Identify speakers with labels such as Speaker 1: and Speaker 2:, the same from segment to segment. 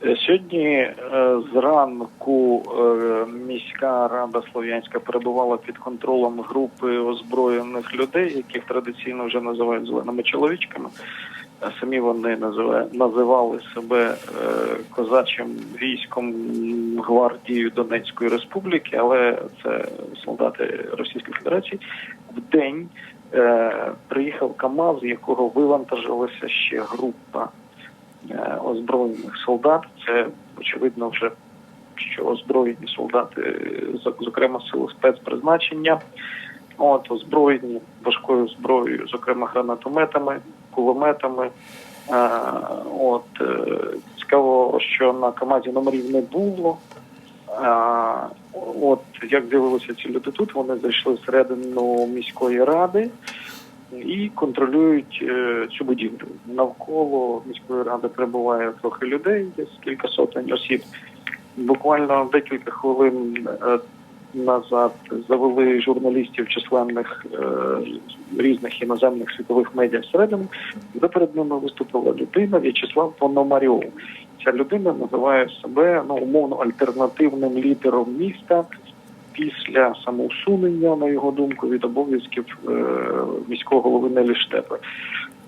Speaker 1: Сьогодні е, зранку е, міська рада Слов'янська перебувала під контролем групи озброєних людей, яких традиційно вже називають зеленими чоловічками. Самі вони називали себе е, козачим військом гвардією Донецької Республіки, але це солдати Російської Федерації. В день приїхав КАМАЗ, якого вивантажилася ще група озброєних солдат. Це очевидно вже що озброєні солдати, е, зокрема сили спецпризначення, от озброєні важкою зброєю, зокрема гранатометами, кулеметами. Е, От е, цікаво, що на КАМАЗі номерів не було. От як з'явилися ці люди тут, вони зайшли всередину міської ради і контролюють е, цю будівлю. Навколо міської ради перебуває трохи людей, десь кілька сотень осіб. Буквально декілька хвилин е, назад завели журналістів численних е, різних іноземних світових медіа всередину, де перед ними виступила людина В'ячеслав Пономарьов. Ця людина називає себе ну умовно альтернативним лідером міста після самоусунення, на його думку, від обов'язків е, міського голови Нелі Штепи.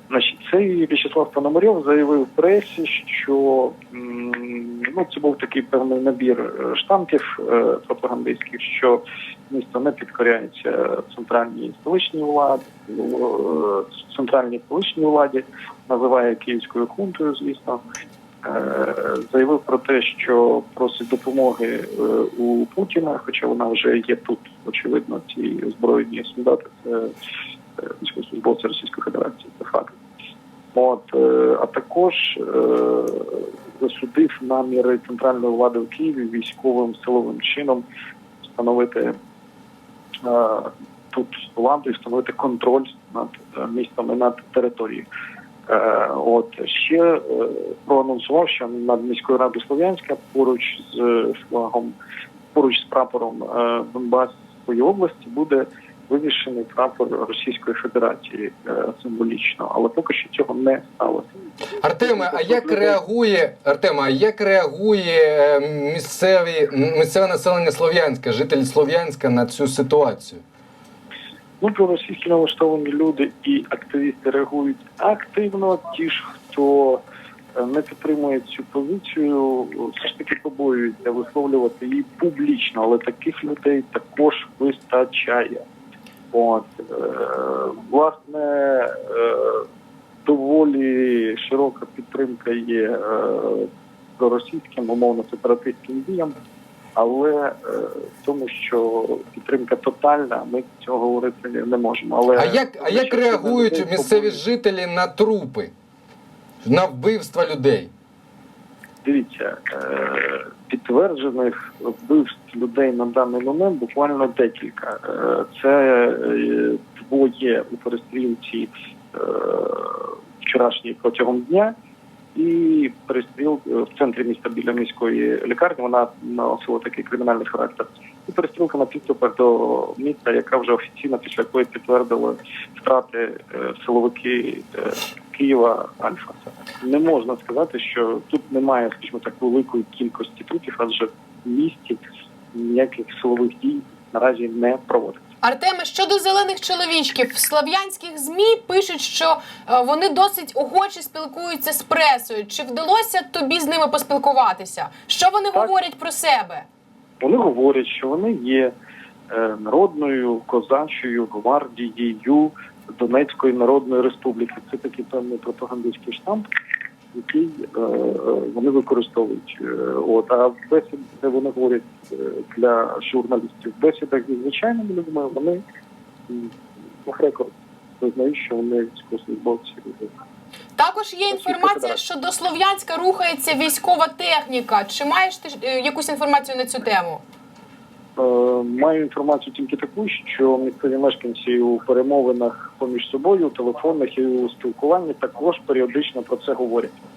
Speaker 1: Значить, цей В'ячеслав Пономарьов заявив пресі, що ну це був такий певний набір е, штампів е, пропагандистських, що місто не підкоряється центральній столичній владі, центральній столичній владі, називає київською хунтою, звісно. Е, Заявив про те, що просить допомоги е, у Путіна, хоча вона вже є тут, очевидно, ці озброєні солдати це е, військовослужбовці Російської Федерації, це факт. От, а також засудив наміри центральної влади в Києві військовим силовим чином встановити тут владу і встановити контроль над містом і над територією. Е, От ще е, проанонсував, що над міською радою Слов'янська поруч з е, флагом, поруч з прапором Донбаської області буде вивішений прапор Російської Федерації символічно, але поки що цього не сталося.
Speaker 2: Артеме, а як реагує Артеме, а як реагує місцеві місцеве населення Слов'янська, жителі Слов'янська на цю ситуацію?
Speaker 1: Ну, проросійські налаштовані люди і активісти реагують активно. Ті ж, хто е, не підтримує цю позицію, все ж таки побоюються висловлювати її публічно, але таких людей також вистачає. От е, власне е, доволі широка підтримка є проросійським, умовно сепаратистським діям. Але е, в тому, що підтримка тотальна, ми цього говорити не можемо. Але
Speaker 2: А як, а як реагують
Speaker 1: людей
Speaker 2: місцеві жителі на трупи, на вбивства людей?
Speaker 1: Дивіться, е, підтверджених вбивств людей на даний момент буквально декілька. Е, Це е, двоє у перестрілці е, вчорашній протягом дня. І перестріл е, в центрі міста біля міської лікарні вона носила такий кримінальний характер. І перестрілка на підступах до міста, яка вже офіційно після якої підтвердили втрати е, силовики е, Києва Альфа. Не можна сказати, що тут немає, скажімо так, великої кількості трупів, адже в місті ніяких силових дій наразі не проводиться.
Speaker 3: Артеме, щодо зелених чоловічків, в слов'янських змі пишуть, що е, вони досить охоче спілкуються з пресою. Чи вдалося тобі з ними поспілкуватися? Що вони
Speaker 1: Так.
Speaker 3: говорять про себе?
Speaker 1: Вони говорять, що вони є е, народною козачою гвардією Донецької Народної Республіки. Це такий певний пропагандистський штамп, який е, е, вони використовують. Е, От а в бесіді, де вони говорять для журналістів, в бесідах зі звичайними людьми, вони рекорд визнають, що вони військовослужбовці.
Speaker 3: Також є інформація, що до Слов'янська рухається військова техніка. Чи маєш ти якусь інформацію на цю тему?
Speaker 1: Маю інформацію тільки таку, що місцеві мешканці у перемовинах поміж собою, у телефонних і у спілкуванні також періодично про це говорять.